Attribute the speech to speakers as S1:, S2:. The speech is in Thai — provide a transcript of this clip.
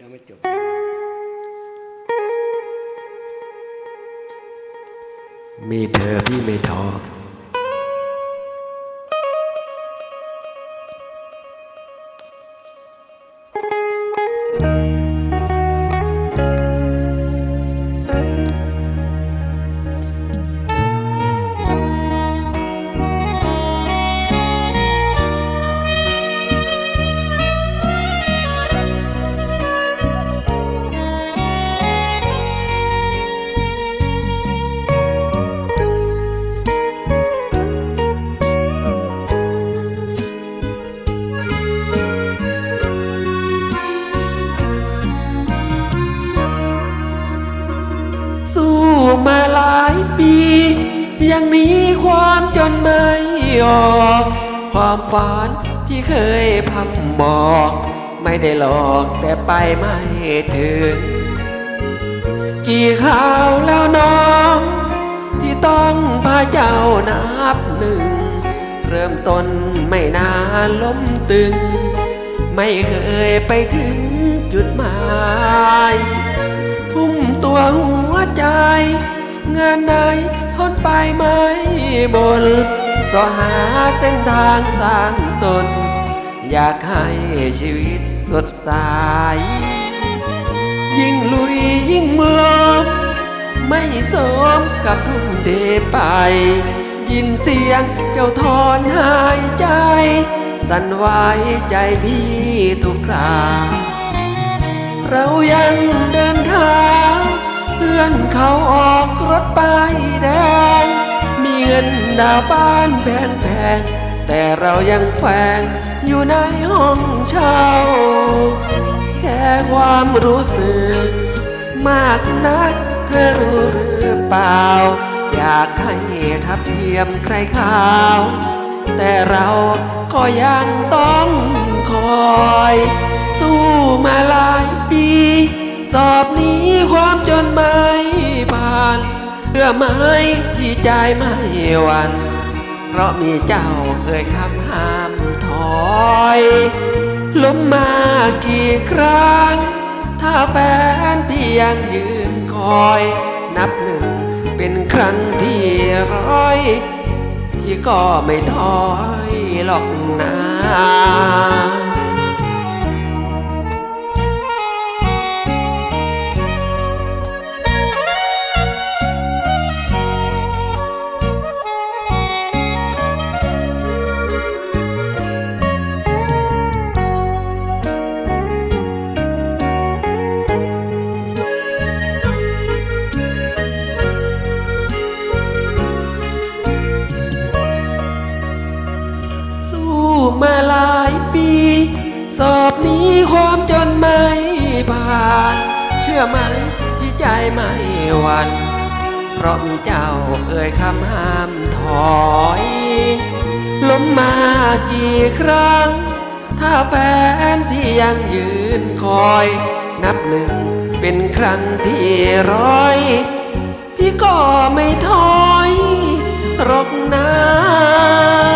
S1: ยังไม่จบ มีเธอพี่ไม่ท้อ ยังนีความจนไม่ออก ความฝันที่เคยพำบอก ไม่ได้หลอกแต่ไปไม่ถึง กี่คราวแล้วน้อง ที่ต้องพาเจ้านับหนึ่ง เริ่มต้นไม่นานล้มตึง ไม่เคยไปถึงจุดหมายทุ่มตัวหัวใจ งานใด ทนไปไม่บนสอหาเส้นทางสร้างตน อยากให้ชีวิตสดใสยิ่งลุยยิ่งลมไม่สมกับทุ่มเทไป ยินเสียงเจ้าทอนหายใจ สั่นไหวใจพี่ทุกคราเรายังเดินทางเพื่อนเขาออก รถป้ายแดง มีเงินดาวบ้านแพงๆแต่เรายังแฝงอยู่ในห้องเช่า แค่ความรู้สึก มากนักเธอรู้หรือเปล่า อยากให้ทับเทียมใครข่าว แต่เราก็ยังต้องคอย สู้มาหลายปี สอบนี้ความจนไม่ผ่าน เพื่อไม้ที่ใจไม่หวัน เพราะมีเจ้าเคยคำห้ามถอยล้มมากี่ครั้ง ถ้าแฟนพี่ยังยืนคอย นับหนึ่งเป็นครั้งที่ร้อยพี่ก็ไม่ถอยหรอกนะ อไหมที่ใจไม่หวันเพราะมีเจ้าเอ่ยคำห้ามถอยล้มมากี่ครั้ง ถ้าแฟนที่ยังยืนคอย นับหนึ่งเป็นครั้งที่ร้อย พี่ก็ไม่ถอยรอกนะ